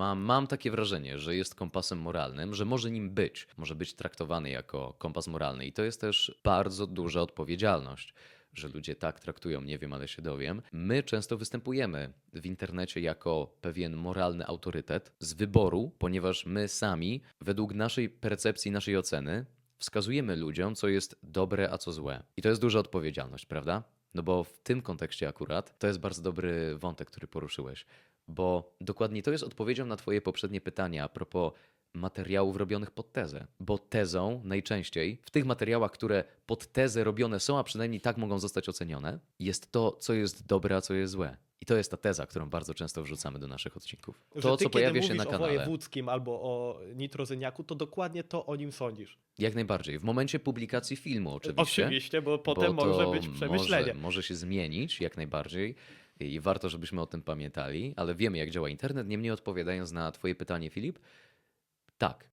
Mam, mam takie wrażenie, że jest kompasem moralnym, że może nim być, może być traktowany jako kompas moralny i to jest też bardzo duża odpowiedzialność. Że ludzie tak traktują, nie wiem, ale się dowiem. My często występujemy w internecie jako pewien moralny autorytet z wyboru, ponieważ my sami, według naszej percepcji, naszej oceny, wskazujemy ludziom, co jest dobre, a co złe. I to jest duża odpowiedzialność, prawda? No bo w tym kontekście akurat to jest bardzo dobry wątek, który poruszyłeś, bo dokładnie to jest odpowiedzią na Twoje poprzednie pytania a propos materiałów robionych pod tezę. Bo tezą najczęściej w tych materiałach, które pod tezę robione są, a przynajmniej tak mogą zostać ocenione, jest to, co jest dobre, a co jest złe. I to jest ta teza, którą bardzo często wrzucamy do naszych odcinków. Że To, ty, co pojawia się na o kanale. wojewódzkim albo o nitrozyniaku, to dokładnie to o nim sądzisz. Jak najbardziej. W momencie publikacji filmu, oczywiście. Oczywiście, bo potem bo może być przemyślenie. Może, może się zmienić, jak najbardziej. I warto, żebyśmy o tym pamiętali, ale wiemy, jak działa internet. Niemniej odpowiadając na Twoje pytanie, Filip, tak,